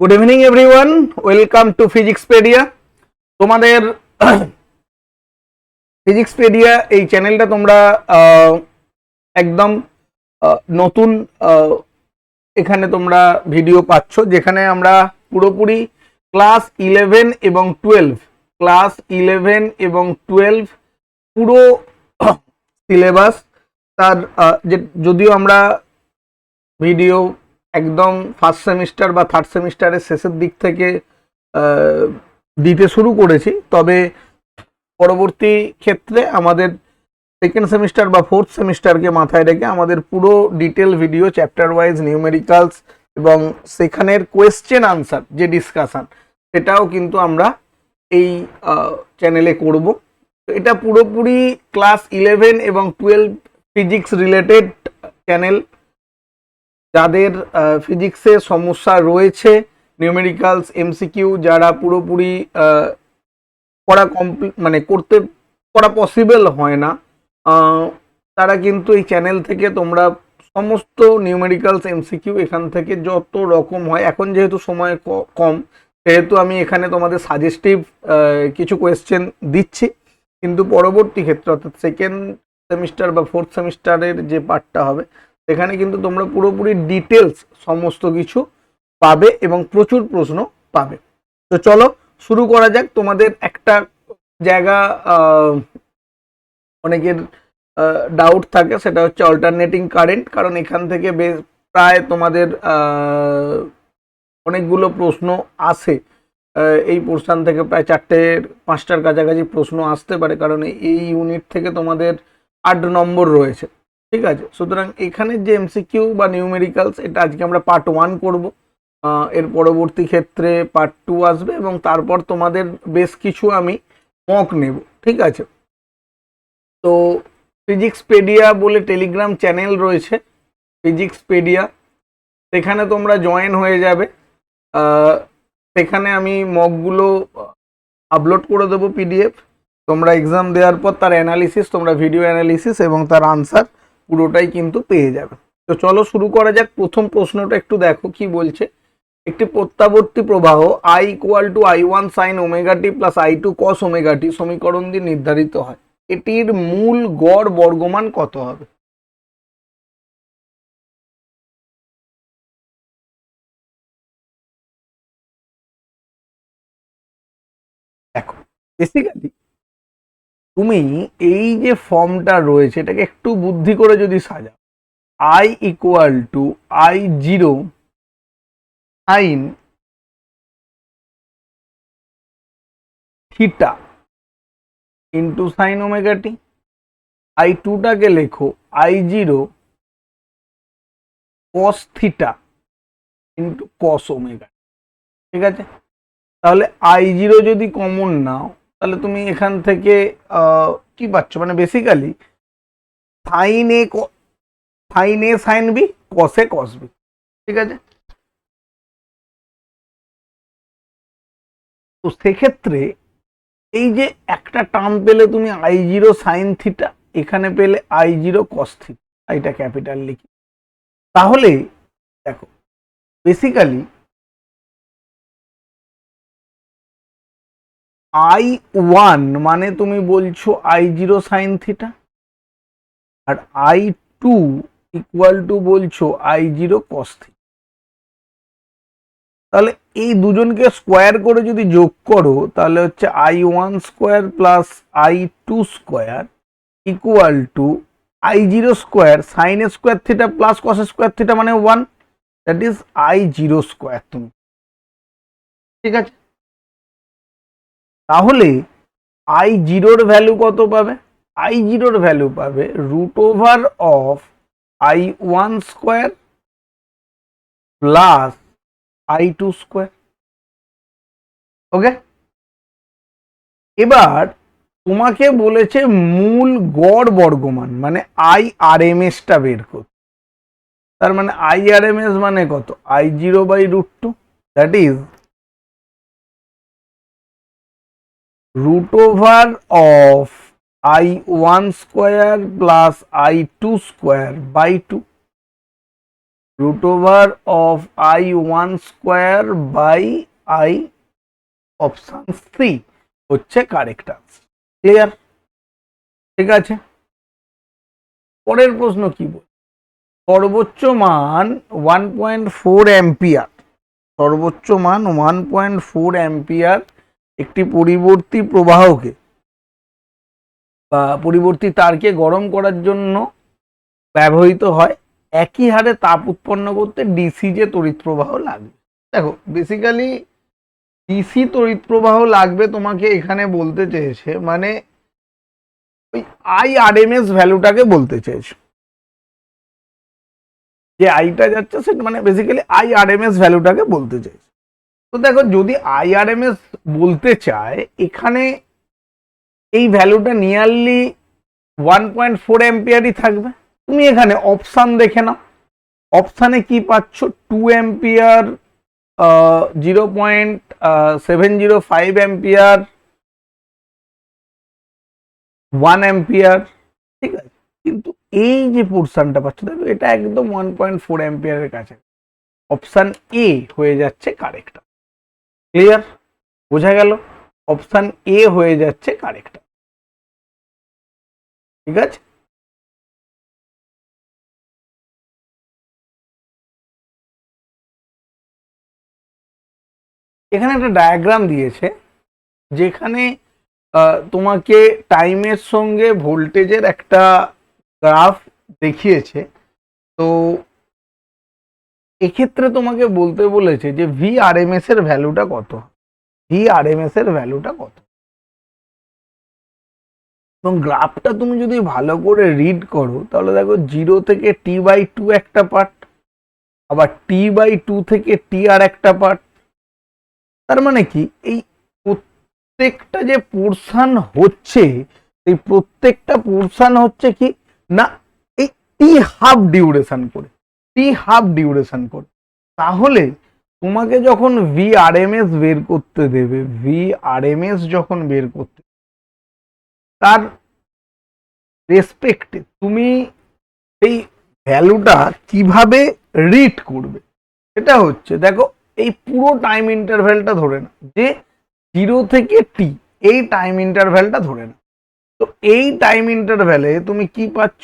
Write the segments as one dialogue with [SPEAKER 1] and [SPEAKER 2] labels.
[SPEAKER 1] Good evening everyone welcome to Physicspedia তোমাদের Physicspedia এই চ্যানেলটা তোমরা একদম নতুন এখানে তোমরা ভিডিও পাচ্ছ, যেখানে আমরা পুরোপুরি ক্লাস ইলেভেন এবং টুয়েলভ ক্লাস ইলেভেন এবং টুয়েলভ পুরো সিলেবাস তার যদিও আমরা ভিডিও একদম ফার্স্ট সেমিস্টার বা থার্ড সেমিস্টারের শেষের দিক থেকে দিতে শুরু করেছি। তবে পরবর্তী ক্ষেত্রে আমাদের সেকেন্ড সেমিস্টার বা ফোর্থ সেমিস্টারকে মাথায় রেখে আমাদের পুরো detail video chapter wise numericals এবং সেখানের কোয়েশ্চেন আনসার যে ডিসকাশন সেটাও কিন্তু আমরা এই চ্যানেলে করব। এটা পুরোপুরি ক্লাস ইলেভেন এবং টুয়েলভ ফিজিক্স রিলেটেড চ্যানেল যাদের ফিজিক্সে সমস্যা রয়েছে নিউমেরিক্যালস এমসিকিউ যারা পুরোপুরি করা কমপ্লিট মানে করতে, করা পসিবল হয় না তারা কিন্তু এই চ্যানেল থেকে তোমরা সমস্ত নিউমেরিক্যালস এমসিকিউ এখান থেকে যত রকম হয়, এখন যেহেতু সময় কম, সেহেতু আমি এখানে তোমাদের সাজেস্টিভ কিছু কোয়েশ্চেন দিচ্ছি, কিন্তু পরবর্তী ক্ষেত্রে অর্থাৎ সেকেন্ড সেমিস্টার বা ফোর্থ সেমিস্টারের যে পার্টটা হবে সেখানে কিন্তু তোমরা পুরোপুরি ডিটেলস সমস্ত কিছু পাবে এবং প্রচুর প্রশ্ন পাবে। তো চলো, শুরু করা যাক। তোমাদের একটা জায়গা অনেকের ডাউট থাকে, সেটা হচ্ছে অল্টারনেটিং কারেন্ট কারণ এখান থেকে বেশ প্রায় তোমাদের অনেকগুলো প্রশ্ন আসে। এই পোর্শন থেকে প্রায় চারটে, পাঁচটার কাছাকাছি প্রশ্ন আসতে পারে, কারণ এই ইউনিট থেকে তোমাদের আট নম্বর রয়েছে। ঠিক আছে? সুতরাং এখানে যে এমসিকিউ বা নিউমেরিক্যালস এটা আজকে আমরা পার্ট ওয়ান করব। এর পরবর্তী ক্ষেত্রে পার্ট টু আসবে এবং তারপর তোমাদের বেশ কিছু আমি মক নেব, ঠিক আছে? তো ফিজিক্সপেডিয়া বলে টেলিগ্রাম চ্যানেল রয়েছে ফিজিক্সপেডিয়া সেখানে তোমরা জয়েন হয়ে যাবে। সেখানে আমি মকগুলো আপলোড করে দেবো পিডিএফ তোমরা এক্সাম দেওয়ার পর তার অ্যানালিসিস তোমরা ভিডিও অ্যানালিসিস এবং তার আনসার পুরোটাই কিন্তু পেয়ে যাবে তো চলো শুরু করা যাক। প্রথম প্রশ্নটা একটু দেখো কি বলছে। একটি প্রত্যাবর্তী প্রবাহ I equal to I one sine omega T plus I two cos omega T সমীকরণ দিয়ে নির্ধারিত হয়। এটির মূল গড় বর্গমান কত হবে? দেখো বেসিক্যালি তুমি এই যে ফর্মটা রয়েছে, এটাকে একটু বুদ্ধি করে যদি সাজাও। I equal to I zero sine theta into sine omega t I টুটাকে লেখো I zero cos theta into cos omega ঠিক আছে? তাহলে আই জিরো যদি কমন নাও তাহলে তুমি এখান থেকে কি পাচ্ছ? মানে basically sine A sine A sine B কসে cos B ঠিক আছে? তো সেক্ষেত্রে এই যে একটা টার্ম পেলে তুমি আই জিরো সাইন থিটা এখানে পেলে আই জিরো কস থিটা এটা ক্যাপিটাল লিখি। তাহলে দেখো বেসিক্যালি আই ওয়ান মানে তুমি বলছো আই জিরো সাইন থিটা আর আই টু ইকুয়াল টু বলছো আই জিরো কস তাহলে এই দুজনকে স্কোয়ার করে যদি যোগ করো, তাহলে হচ্ছে I one square plus I two square equal to I zero square sine square theta plus cos square theta মানে one that is I zero square তুমি। ঠিক আছে? তাহলে আই জিরোর ভ্যালু কত পাবে? আই জিরোর ভ্যালু পাবে root over of I one square plus I two square okay এবার তোমাকে বলেছে মূল গড় বর্গমান মানে আই আর এম এসটা বের করতে তার মানে আই আর এম এস মানে কত? I zero by root two that is root over of i1 square plus i2 square by 2 root over of I one square by I option C হচ্ছে correct answer clear ঠিক আছে? পরের প্রশ্ন কি বল? সর্বোচ্চ মান ওয়ান পয়েন্ট ফোর অ্যাম্পিয়ার সর্বোচ্চ মান ওয়ান পয়েন্ট ফোর অ্যাম্পিয়ার একটি পরিবর্তী প্রবাহকে বা পরিবর্তী তারকে গরম করার জন্য ব্যবহৃত হয়, একই হারে তাপ উৎপন্ন করতে ডিসি যে তড়িৎ প্রবাহ লাগবে। দেখো বেসিক্যালি ডিসি তড়িৎ প্রবাহ লাগবে তোমাকে এখানে বলতে চেয়েছে মানে ওই আই আর এম এস ভ্যালুটাকে বলতে চেয়েছে। যে আইটা যাচ্ছে সেটা মানে basically I R M S ভ্যালুটাকে বলতে চাইছে তো দেখো, যদি আই আর এম এস বলতে চায়, এখানে এই ভ্যালুটা নিয়ারলি ওয়ান পয়েন্ট ফোর এম্পিয়ারই থাকবে। তুমি এখানে অপশান দেখে নাও। অপশানে কি পাচ্ছ? Two ampere zero point seven zero five ampere one ampere ঠিক আছে? কিন্তু এই যে পোর্শনটা পাচ্ছ, দেখো, এটা একদম ওয়ান পয়েন্ট ফোর এম্পিয়ারের কাছে। অপশান এ হয়ে যাচ্ছে কারেক্ট ক্লিয়ার বোঝা গেল? অপশান এ হয়ে যাচ্ছে কারেক্ট ঠিক আছে? এখানে একটা ডায়াগ্রাম দিয়েছে, যেখানে তোমাকে টাইমের সঙ্গে ভোল্টেজের একটা গ্রাফ দেখিয়েছে। তো এক্ষেত্রে তোমাকে বলতে বলেছে যে ভি আর এম এস এর ভ্যালুটা কত? ভি আর এম এস এর ভ্যালুটা কত? এবং গ্রাফটা তুমি যদি ভালো করে রিড করো, তাহলে দেখো জিরো থেকে টি বাই টু একটা পার্ট আবার টি বাই টু থেকে টি আর একটা পার্ট তার মানে কি? এই প্রত্যেকটা যে পোর্শন হচ্ছে, এই প্রত্যেকটা পোর্শন হচ্ছে কি? না, এই টি হাফ ডিউরেশন করে। টি হাফ ডিউরেশন করে তাহলে তোমাকে যখন ভি আর এম এস বের করতে দেবে ভি আর এম এস যখন বের করতে তার রেসপেক্টে তুমি এই ভ্যালুটা কীভাবে রিড করবে এটা হচ্ছে দেখো এই পুরো টাইম ইন্টারভ্যালটা ধরে না যে জিরো থেকে টি এই টাইম ইন্টারভ্যালটা ধরে না তো এই টাইম ইন্টারভ্যালে তুমি কি পাচ্ছ?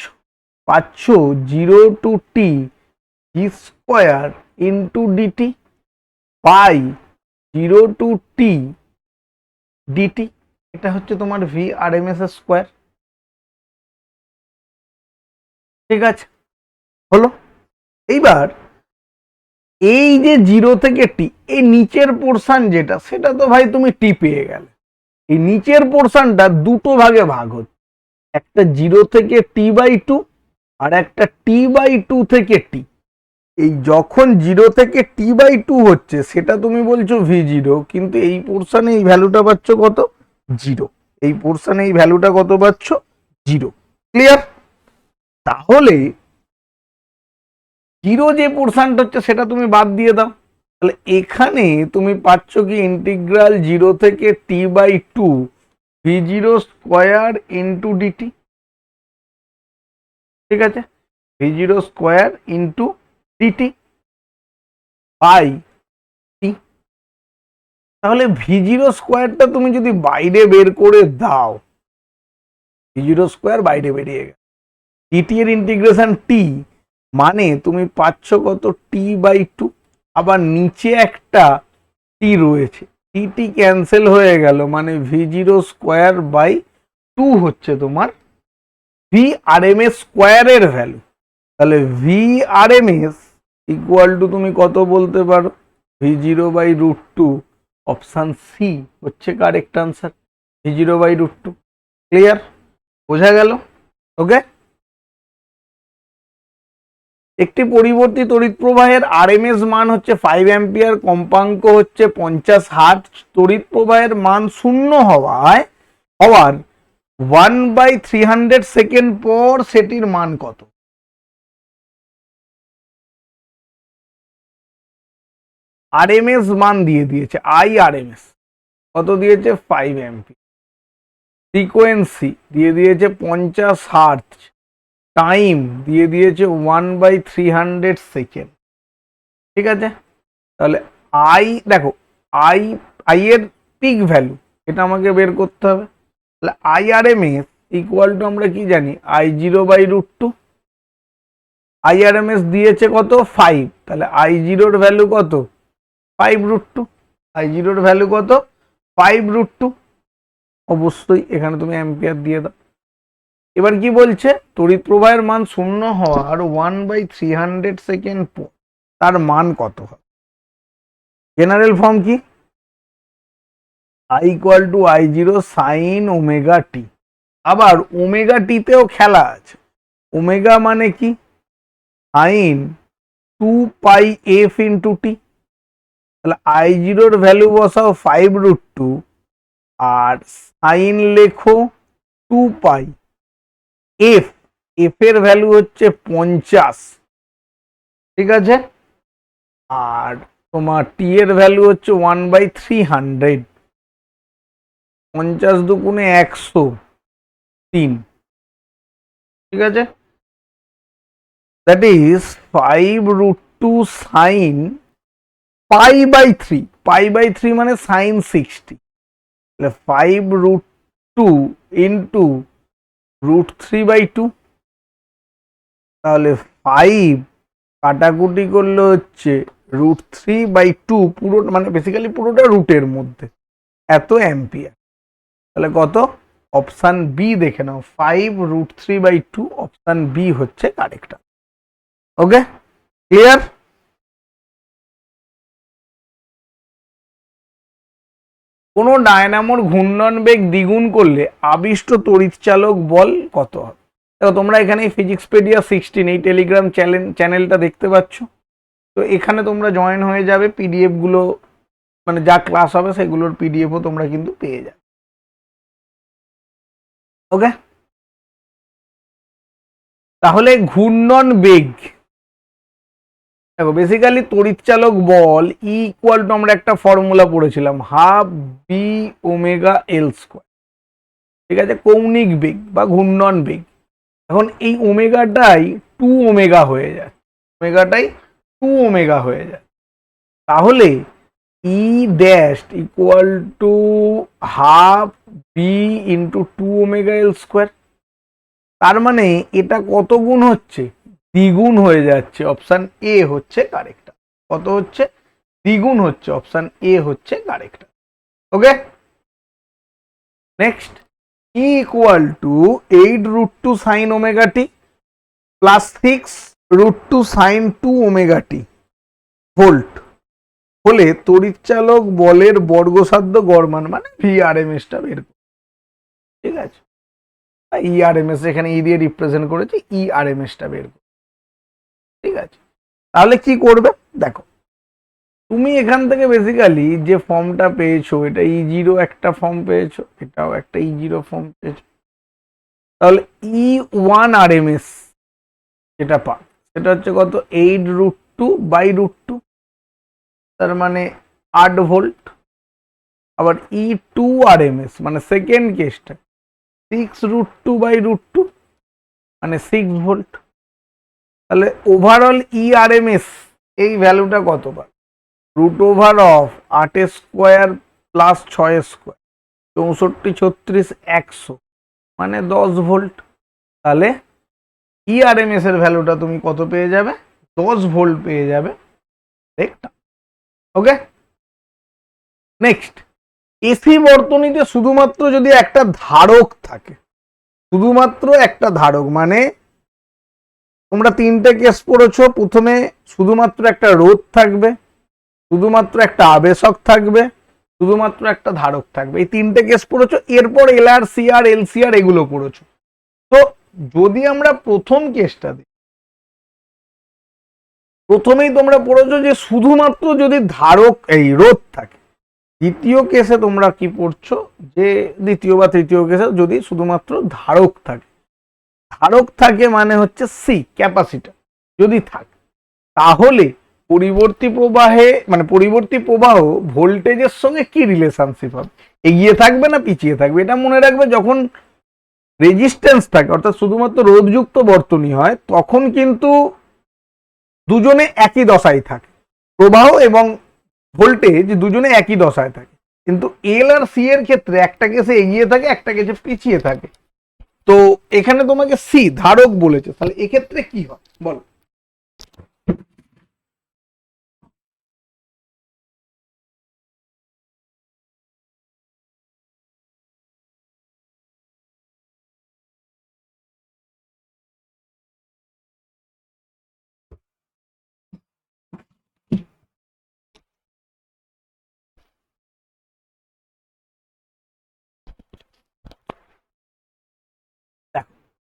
[SPEAKER 1] পাচ্ছ zero to T G square into D T by zero to T D T, এটা হচ্ছে তোমার V R M S square. ঠিক আছে? হলো? এইবার এই যে জিরো থেকে টি, এই নিচের পোর্শন যেটা, সেটা তো ভাই তুমি টি পেয়ে গেলে। এই নিচের পোর্শনটা দুটো ভাগে ভাগ হচ্ছে। একটা জিরো থেকে টি বাই টু আর একটা টি বাই টু থেকে টি। এই যখন জিরো থেকে টি বাই টু হচ্ছে, সেটা তুমি বলছো ভি জিরো কিন্তু এই পোর্শনে এই ভ্যালুটা পাচ্ছ কত? জিরো এই পোর্শনে এই ভ্যালুটা কত পাচ্ছ? জিরো ক্লিয়ার তাহলে জিরো যে পোর্শনটা হচ্ছে, সেটা তুমি বাদ দিয়ে দাও। তাহলে এখানে তুমি পাচ্ছ কি ইন্টিগ্রাল জিরো থেকে T by two V zero square into D T ঠিক আছে? V zero square into D T by T তাহলে ভি জিরো স্কোয়ারটা তুমি যদি বাইরে বের করে দাও ভি জিরো স্কোয়ার বাইরে বেরিয়ে গেল। ডিটি এর ইন্টিগ্রেশন টি মানে তুমি পাচ্ছ কত টি বাই টু আবার নিচে একটা টি রয়েছে। টি ক্যান্সেল হয়ে গেল মানে V zero square by two হচ্ছে তোমার ভি আর এম এস স্কোয়ারের ভ্যালু তাহলে V R M S equal to তুমি কত বলতে পারো? V zero by root two option C হচ্ছে correct answer V zero by root two clear বোঝা গেল? ওকে একটি পরিবর্তী তড়িৎ প্রবাহের আরএমএস মান হচ্ছে ফাইভ অ্যাম্পিয়ার কম্পাঙ্ক হচ্ছে পঞ্চাশ হার্ট তড়িৎ প্রবাহের মান শূন্য হওয়ায়, হওয়ার one by three hundred second পর সেটির মান কত? আরএমএস মান দিয়ে দিয়েছে আই আরএমএস কত দিয়েছে? ফাইভ এমপি ফ্রিকোয়েন্সি দিয়ে দিয়েছে পঞ্চাশ হার্ট টাইম দিয়ে দিয়েছে one by three hundred second ঠিক আছে? তাহলে আই দেখো আই আই এর পিক ভ্যালু এটা আমাকে বের করতে হবে। তাহলে I R M S equal to আমরা কি জানি? I zero by root two I R M S দিয়েছে কত? ফাইভ তাহলে আই জিরোর ভ্যালু কত? ফাইভ রুট টু আই জিরোর ভ্যালু কত? ফাইভ রুট টু অবশ্যই এখানে তুমি অ্যাম্পিয়ার দিয়ে দাও। এবার কি বলছে? তড়িৎ প্রবাহের মান শূন্য হওয়ার one by three hundred second তার মান কত হবে জেনারেল ফর্ম কি? I equal to I zero sine omega T আবার ওমেগা টিতেও খেলা আছে। ওমেগা মানে কি? Sine two pi F into T তাহলে আই জিরোর ভ্যালু বসাও ফাইভ রুট টু আর সাইন লেখো টু পাই এফ এফ এর ভ্যালু হচ্ছে পঞ্চাশ। ঠিক আছে? আর তোমার টি এর ভ্যালু হচ্ছে ওয়ান বাই থ্রি হান্ড্রেড পঞ্চাশ দুগুণে একশো তিন। ঠিক আছে? That is five root two sine pi by three, pi by three মানে সাইন সিক্সটি। তাহলে five root two into root three by two, তাহলে ফাইভ কাটাকুটি করলে হচ্ছে রুট থ্রি বাই টু পুরো মানে বেসিক্যালি পুরোটা রুটের মধ্যে, এত অ্যাম্পিয়ার। তাহলে কত? অপশান বি দেখে নাও, five root three by two, option B হচ্ছে কারেক্ট ওকে? ক্লিয়ার? কোনো ডায়নামোর ঘূর্ণন বেগ দ্বিগুণ করলে আবিষ্ট তড়িৎচালক বল কত হবে? দেখো, তোমরা এখানে ফিজিক্সপেডিয়া সিক্সটিন এই টেলিগ্রাম চ্যানেল চ্যানেলটা দেখতে পাচ্ছ। তো এখানে তোমরা জয়েন হয়ে যাবে পিডিএফগুলো মানে যা ক্লাস হবে সেগুলোর পিডিএফও তোমরা কিন্তু পেয়ে যাবে। ওকে তাহলে ঘূর্ণন বেগ দেখো বেসিক্যালি তড়িৎচালক বল ইকুয়াল টু আমরা একটা ফর্মুলা পড়েছিলাম half B omega L square ঠিক আছে? কৌণিক বেগ বা ঘূর্ণন বেগ। এখন এই ওমেগাটাই টু ওমেগা হয়ে যায় ওমেগাটাই টু ওমেগা হয়ে যায় তাহলে E dash equal to half B into two omega L square তার মানে এটা কত গুণ হচ্ছে? দ্বিগুণ হয়ে যাচ্ছে অপশান এ হচ্ছে কারেক্ট কত হচ্ছে? দ্বিগুণ হচ্ছে অপশান এ হচ্ছে correct okay? Next E equal to eight root two sine omega T plus six root two sine two omega T volt হলে তড়িৎচালক বলের বর্গসাধ্য গড়মান মানে ভি আর এম এসটা বের। ঠিক আছে? ই আর এম এস এখানে ই দিয়ে রিপ্রেজেন্ট করেছে ই আর এম এসটা বের করো। ঠিক আছে? তাহলে কি করবে? দেখো, তুমি এখান থেকে বেসিক্যালি যে ফর্মটা পেয়েছ, এটা ই জিরো একটা ফর্ম পেয়েছ, এটাও একটা ই জিরো ফর্ম পেয়েছ। তাহলে E one R M S যেটা পা সেটা হচ্ছে কত? Eight root two by root two তার মানে আট ভোল্ট আবার E two R M S মানে সেকেন্ড কেসটা six root two by root two মানে সিক্স ভোল্ট তাহলে overall E R M S এই ভ্যালুটা কত বার রুট ওভার অফ আট স্কোয়ার প্লাস ছয় স্কোয়ার চৌষট্টি, ছত্রিশ, একশো মানে দশ ভোল্ট তাহলে ই আর এম এস এর ভ্যালুটা তুমি কত পেয়ে যাবে? দশ ভোল্ট পেয়ে যাবে। একটা ওকে নেক্সট এসি বর্তনীতে শুধুমাত্র যদি একটা ধারক থাকে, শুধুমাত্র একটা ধারক মানে তোমরা তিনটে কেস পড়েছো, প্রথমে শুধুমাত্র একটা রোধ থাকবে, শুধুমাত্র একটা আবেশক থাকবে, শুধুমাত্র একটা ধারক থাকবে। এই তিনটে কেস পড়েছো, এরপর এল আর সি আর এল সি আর এগুলো পড়েছো। তো যদি আমরা প্রথম কেসটা দিই প্রথমেই তোমরা পড়েছো যে শুধুমাত্র যদি ধারক, এই রোধ থাকে, দ্বিতীয় কেসে তোমরা কি পড়ছো? যে দ্বিতীয় বা তৃতীয় কেসে যদি শুধুমাত্র ধারক থাকে ধারক থাকে মানে হচ্ছে সি ক্যাপাসিটার যদি থাকে, তাহলে পরিবর্তী প্রবাহে মানে পরিবর্তী প্রবাহ ভোল্টেজের সঙ্গে কি রিলেশনশিপ হবে? এগিয়ে থাকবে না পিছিয়ে থাকবে? এটা মনে রাখবে যখন রেজিস্ট্যান্স থাকে, অর্থাৎ শুধুমাত্র রোধযুক্ত বর্তনী হয়, তখন কিন্তু দুজনে একই দশায় থাকে। প্রবাহ এবং ভোল্টেজ দুজনে একই দশায় থাকে। কিন্তু এল আর সি এর ক্ষেত্রে একটা কেসে এগিয়ে থাকে, একটা কেসে পিছিয়ে থাকে। তো এখানে তোমাকে সি ধারক বলেছে। তাহলে এক্ষেত্রে কি হয়? বলো।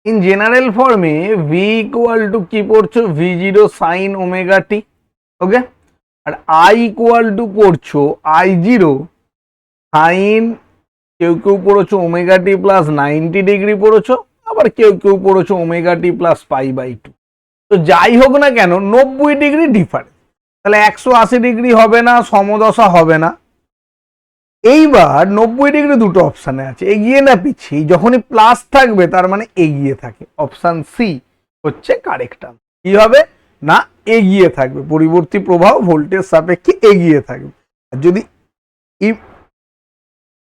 [SPEAKER 1] ইন জেনারেল ফর্মে ভি ইকুয়াল টু কি পড়ছো V zero sine omega T okay R I equal to পড়ছো আই জিরো সাইন কেউ কেউ পড়েছো omega T plus ninety degree পড়েছো, আবার কেউ কেউ পড়েছো omega T plus pi by two তো যাই হোক না কেন, নব্বই ডিগ্রি ডিফারেন্স তাহলে একশো আশি ডিগ্রি হবে না, সমদশা হবে না। এইবার নব্বই ডিগ্রি দুটো অপশানে আছে, এগিয়ে না পিছিয়ে যখনই প্লাস থাকবে তার মানে এগিয়ে থাকে। অপশান সি হচ্ছে কারেক্ট কি হবে? না, এগিয়ে থাকবে। পরিবর্তী প্রভাব ভোল্টেজ সাপেক্ষে এগিয়ে থাকবে। আর যদি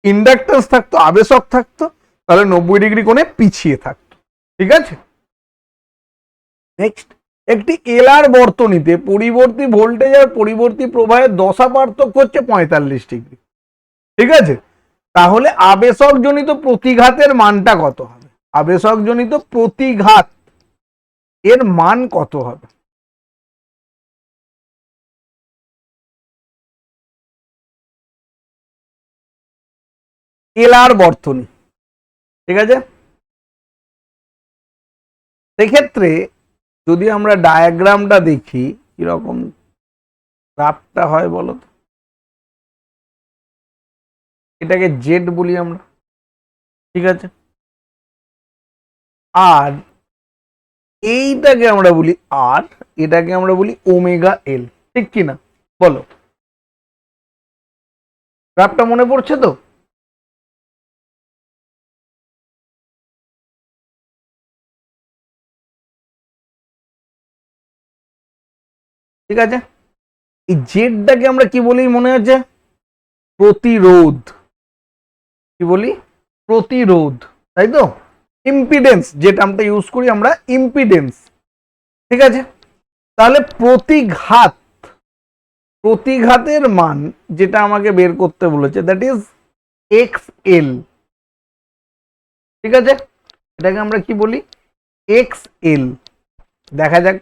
[SPEAKER 1] ইন্ডাক্টেন্স থাকতো, আবেশক থাকতো, তাহলে নব্বই ডিগ্রি কোণে পিছিয়ে থাকতো। ঠিক আছে? নেক্সট একটি এলআর বর্তনীতে পরিবর্তী ভোল্টেজ আর পরিবর্তী প্রবাহের দশা পার্থক্য হচ্ছে পঁয়তাল্লিশ ডিগ্রি। ঠিক আছে? তাহলে আবেশক জনিত প্রতিঘাতের মানটা কত হবে? আবেশক জনিত প্রতিঘাত এর মান কত হবে? এলার বর্তনী। ঠিক আছে? সেক্ষেত্রে যদি আমরা ডায়াগ্রামটা দেখি, কীরকম গ্রাফটা হয় বলো তো এটাকে জেড বলি আমরা। ঠিক আছে? আর এইটাকে আমরা বলি আর, এটাকে আমরা বলি ওমেগা এল। ঠিক কি না? বলো। গ্রাফটা মনে পড়ছে তো? ঠিক আছে? এই জেডটাকে আমরা কি বলি মনে হচ্ছে? প্রতিরোধ। কি বলি? প্রতিরোধ, তাই তো? ইম্পিডেন্স যে টার্মটা ইউজ করি আমরা ইম্পিডেন্স ঠিক আছে? তাহলে প্রতিঘাত, প্রতিঘাতের মান যেটা আমাকে বের করতে বলেছে দ্যাট ইজ এক্স এল ঠিক আছে? এটাকে আমরা কি বলি? এক্স এল দেখা যাক।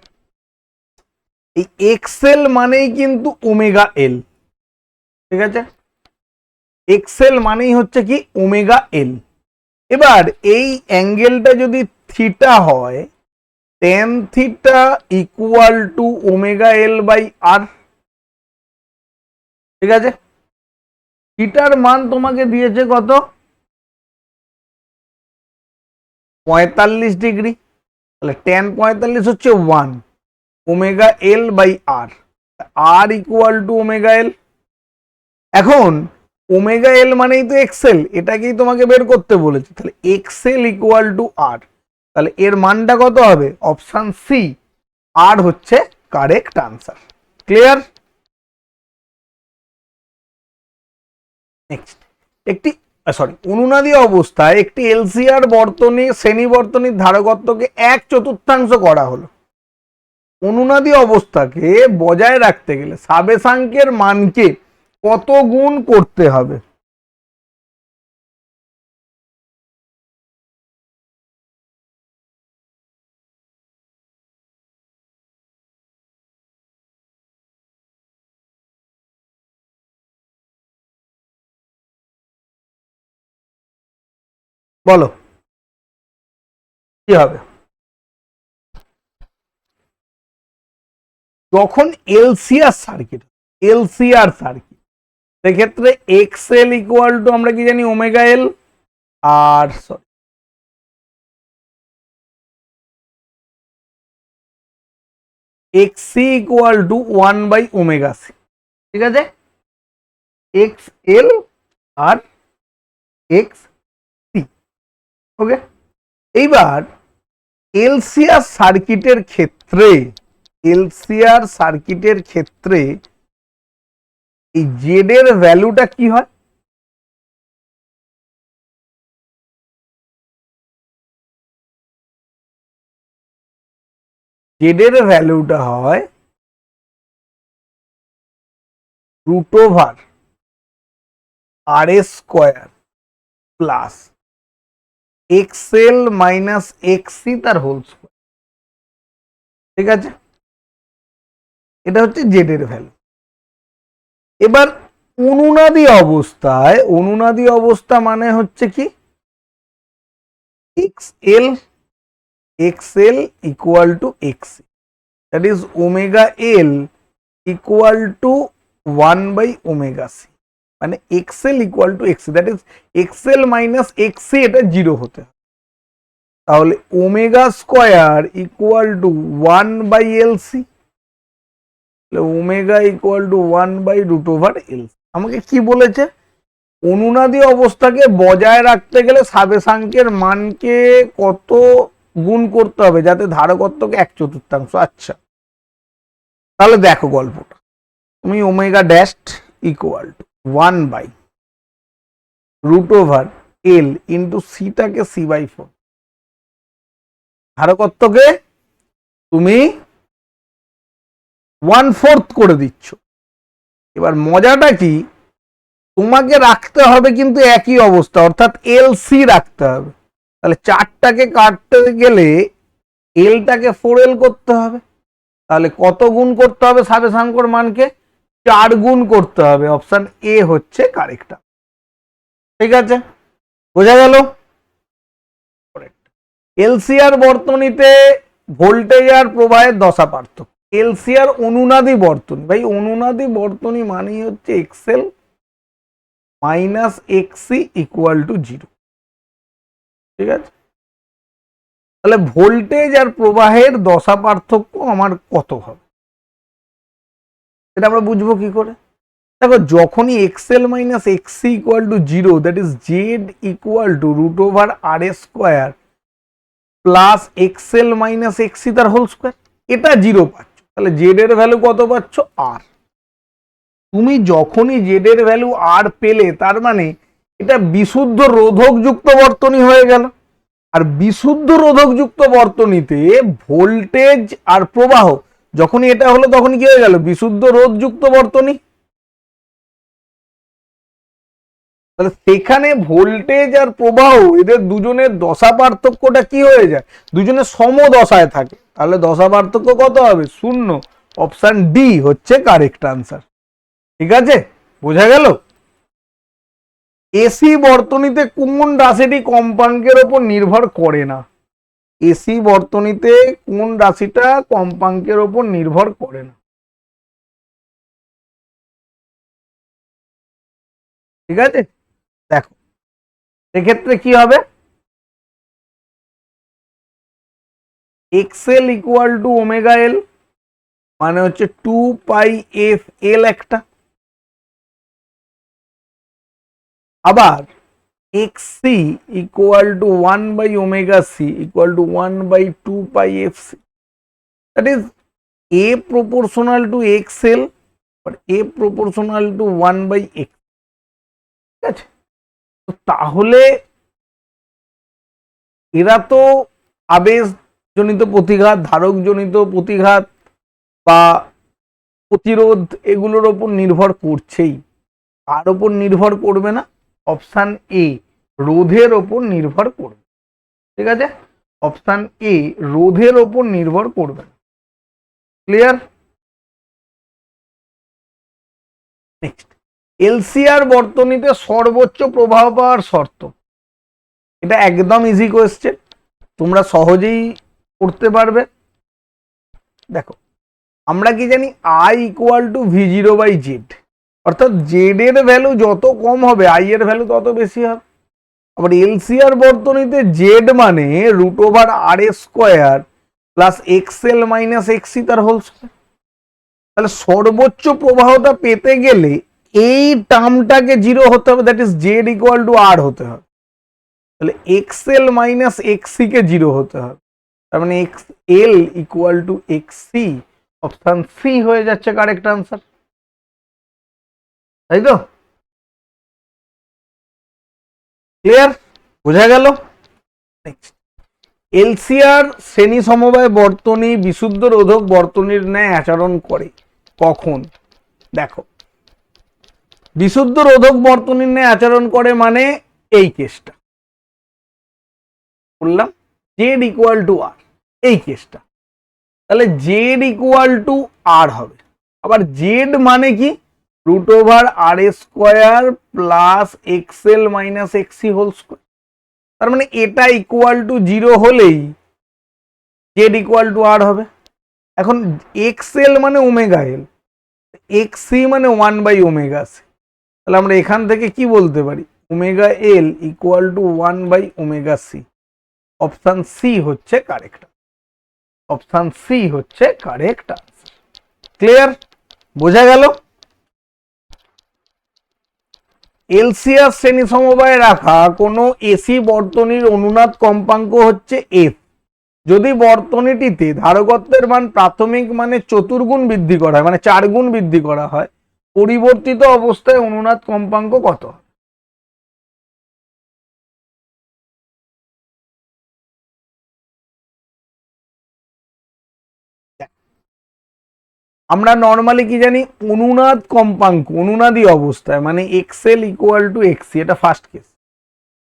[SPEAKER 1] এই এক্সেল মানেই কিন্তু ওমেগা এল ঠিক আছে? এক্সেল মানেই হচ্ছে কি ওমেগা এল এবার এই অ্যাঙ্গেলটা যদি থিটা হয় tan theta equal to omega L by R ঠিক আছে? থিটার মান তোমাকে দিয়েছে কত? পঁয়তাল্লিশ ডিগ্রি। তাহলে টেন পঁয়তাল্লিশ হচ্ছে one omega L by R R equal to omega L এখন ওমেগা এল মানেই তো এক্সেল, এটাকেই তোমাকে বের করতে বলেছে। তাহলে এক্সেল ইকুয়াল টু আর তাহলে এর মানটা কত হবে? অপশান সি আর হচ্ছে কারেক্ট আনসার ক্লিয়ার নেক্সট একটি সরি অনুনাদি অবস্থায় একটি এলসিআর বর্তনী শ্রেণি বর্তনীর ধারকত্বকে এক চতুর্থাংশ করা হলো। অনুনাদি অবস্থাকে বজায় রাখতে গেলে সাবেশাঙ্কের মানকে কত গুণ করতে হবে? বলো। কি হবে? যখন এলসিআর সার্কিট এলসিআর সার্কিট সেক্ষেত্রে এক্স এল ইকুয়াল টু আমরা কি জানি omega L R sorry X equal to one by omega C ঠিক আছে? এক্স এল আর এক্স সি ওকে এইবার এলসিআর সার্কিটের ক্ষেত্রে এলসিআর সার্কিটের ক্ষেত্রে এই জেড এর ভ্যালুটা কি হয়? জেড এর ভ্যালুটা হয় root over R S square plus X L minus X C তার হোল স্কোয়ার ঠিক আছে? এটা হচ্ছে জেড এর ভ্যালু এবার অনুনাদি অবস্থায়, অনুনাদি অবস্থা মানে হচ্ছে কি? X L X L equal to X that is omega L equal to one by omega C মানে X L equal to X C that is X L minus X C এটা zero হতে হবে। তাহলে omega square equal to one by L C omega equal to one by root over L আমাকে কি বলেছে? অনুনাদি অবস্থাকে বজায় রাখতে গেলে সাবেশাঙ্কের মানকে কত গুণ করতে হবে? যাতে ধারকত্বকে এক চতুর্থাংশ। আচ্ছা। তাহলে দেখো গল্পটা। তুমি omega dash equal to one by root over L into সিটাকে C by four ধারকত্বকে তুমি ওয়ান ফোর্থ করে দিচ্ছ। এবার মজাটা কি? তোমাকে রাখতে হবে কিন্তু একই অবস্থা, অর্থাৎ এল সি রাখতে হবে। তাহলে চারটাকে কাটতে গেলে এলটাকে ফোর এল করতে হবে। তাহলে কত গুণ করতে হবে সাবেশাঙ্কর মানকে? চার গুণ করতে হবে। অপশান এ হচ্ছে কারেক্ট ঠিক আছে? বোঝা গেল? এলসিআর বর্তনীতে ভোল্টেজ আর প্রবাহের দশা পার্থক্য। এলসিআর অনুনাদি বর্তনী। ভাই, অনুনাদি বর্তনী মানেই হচ্ছে X L minus X C equal to zero ঠিক আছে? তাহলে ভোল্টেজ আর প্রবাহের দশা পার্থক্য আমার কত হবে? এটা আমরা বুঝব কি করে? দেখো, যখনই X L minus X C equal to zero that is Z equal to root over R A square plus X L minus X C তার হোল স্কোয়ার এটা জিরো পাচ্ছ তাহলে জেড এর ভ্যালু কত পাচ্ছ? আর তুমি যখনই জেড এর ভ্যালু আর পেলে, তার মানে এটা বিশুদ্ধ রোধকযুক্ত বর্তনী হয়ে গেল। আর বিশুদ্ধ রোধকযুক্ত বর্তনীতে ভোল্টেজ আর প্রবাহ, যখনই এটা হলো তখন কি হয়ে গেল? বিশুদ্ধ রোধযুক্ত বর্তনী। তাহলে সেখানে ভোল্টেজ আর প্রবাহ, এদের দুজনের দশা পার্থক্যটা কি হয়ে যায়? দুজনের সমদশায় থাকে। তাহলে দশা পার্থক্য কত হবে? শূন্য। অপশান ডি হচ্ছে কারেক্ট আনসার। ঠিক আছে? বোঝা গেল? এসি বর্তনীতে কোন রাশিটি কম্পাঙ্কের ওপর নির্ভর করে না? এসি বর্তনীতে কোন রাশিটা কম্পাঙ্কের ওপর নির্ভর করে না? ঠিক আছে? সেক্ষেত্রে কি হবে? X L equal to omega L মানে হচ্ছে টু পাই এফ এল একটা। আবার X C equal to one by omega C equal to one by two pi F C that is a proportional to X L a proportional to one by X ঠিক আছে? তো তাহলে এরা তো আবেশজনিত প্রতিঘাত, ধারকজনিত প্রতিঘাত বা প্রতিরোধ এগুলোর ওপর নির্ভর করছেই। তার ওপর নির্ভর করবে না, অপশান এ রোধের ওপর নির্ভর করবে। ঠিক আছে? অপশান এ রোধের ওপর নির্ভর করবে না। ক্লিয়ার নেক্সট এলসিআর বর্তনীতে সর্বোচ্চ প্রভাব পাওয়ার শর্ত। এটা একদম ইজি কোয়েশ্চেন তোমরা সহজেই করতে পারবে। দেখো, আমরা কি জানি I equal to V zero by Z অর্থাৎ জেড এর ভ্যালু যত কম হবে আই এর ভ্যালু তত বেশি হবে। আবার এলসিআর বর্তনীতে জেড মানে root over R square plus X L minus X C তার হোল স্কোয়ার তাহলে সর্বোচ্চ প্রবাহটা পেতে গেলে এই টার্মটাকে জিরো হতে হবে that is Z equal to R হতে হবে। তাহলে X L minus X C কে জিরো হতে হবে। তার মানে X L equal to X C option C হয়ে যাচ্ছে কারেক্ট আনসার তাই তো? ক্লিয়ার বোঝা গেল? এলসিআর শ্রেণি সমবায় বর্তনী, বিশুদ্ধ রোধক বর্তনীর ন্যায় আচরণ করে। কখন? দেখো। বিশুদ্ধ রোধক বর্তনীর নিয়ে আচরণ করে মানে এই কেসটা। বললাম জেড ইকুয়াল টু আর এই কেসটা। তাহলে জেড ইকুয়াল টু আর হবে। আবার জেড মানে কি? Root over R square plus X L minus X C whole square তার মানে এটা ইকুয়াল টু জিরো হলেই জেড ইকুয়াল টু আর হবে। এখন এক্সেল মানে ওমেগা এল এক্সি মানে ওয়ান বাই ওমেগা সি তাহলে আমরা এখান থেকে কি বলতে পারি? Omega L equal to one by omega C option C হচ্ছে কারেক্ট অপশান সি হচ্ছে কারেক্ট ক্লিয়ার বোঝা গেল? এলসিআর শ্রেণি সমবায়ে রাখা কোনো এসি বর্তনীর অনুনাদ কম্পাঙ্ক হচ্ছে এফ। যদি বর্তনীটিতে ধারকত্বের মান প্রাথমিক মানে চতুর্গুণ বৃদ্ধি করা হয় মানে চার গুণ বৃদ্ধি করা হয় পরিবর্তিত অবস্থায় অনুনাদ কম্পাঙ্ক কত? আমরা নর্মালি কি জানি? অনুনাদ কম্পাঙ্ক, অনুনাদি অবস্থায় মানে এক্সেল ইকুয়াল টু এক্সি এটা ফার্স্ট কেস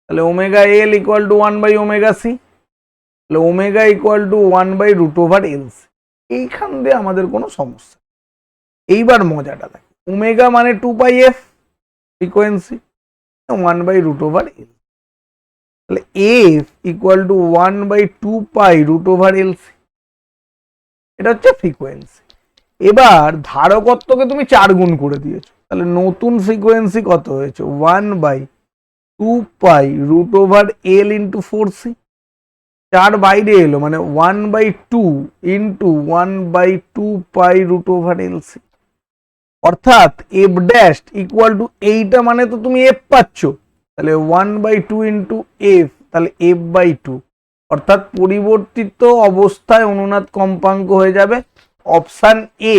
[SPEAKER 1] তাহলে omega L equal to one by omega C তাহলে omega equal to one by root over L C এইখান দিয়ে আমাদের কোনো সমস্যা এইবার মজাটা দেখো। ওমেগা মানে two pi F frequency one by root over L তাহলে F equal to one by two pi root over L C এটা হচ্ছে ফ্রিকোয়েন্সি এবার ধারকত্বকে তুমি চার গুণ করে দিয়েছ। তাহলে নতুন ফ্রিকোয়েন্সি কত হয়েছে? One by two pi root over L into four C চার বাইরে এলো মানে one by two into one by two pi root over L C অর্থাৎ এফ ড্যাশ ইকুয়াল টু এইটা মানে তো তুমি এফ পাচ্ছ। তাহলে one by two into F তাহলে এফ বাই টু অর্থাৎ পরিবর্তিত অবস্থায় অনুনাদ কম্পাঙ্ক হয়ে যাবে। Option A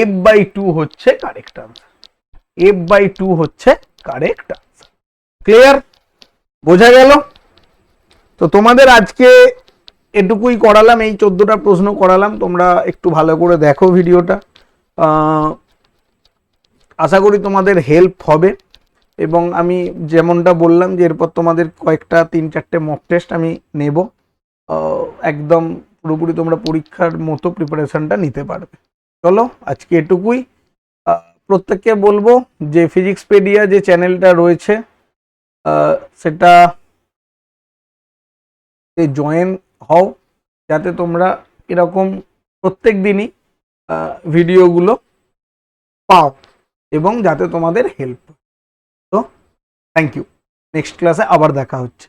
[SPEAKER 1] F by two হচ্ছে correct answer F by two হচ্ছে কারেক্ট আনসার ক্লিয়ার বোঝা গেল? তো তোমাদের আজকে এটুকুই করালাম, এই চোদ্দটা প্রশ্ন করালাম। তোমরা একটু ভালো করে দেখো ভিডিওটা। আশা করি তোমাদের হেল্প হবে। এবং আমি যেমনটা বললাম যে এরপর তোমাদের কয়েকটা, তিন, চারটে মক টেস্ট আমি নেব। একদম পুরোপুরি তোমরা পরীক্ষার মতো প্রিপারেশনটা নিতে পারবে। চলো, আজকে এটুকুই। প্রত্যেককে বলব যে ফিজিক্স পেডিয়া যে চ্যানেলটা রয়েছে সেটা জয়েন হও, যাতে তোমরা এরকম প্রত্যেক দিনই ভিডিওগুলো পাও। এবং যাতে তোমাদের হেল্প তো থ্যাংক ইউ নেক্সট ক্লাসে আবার দেখা হচ্ছে।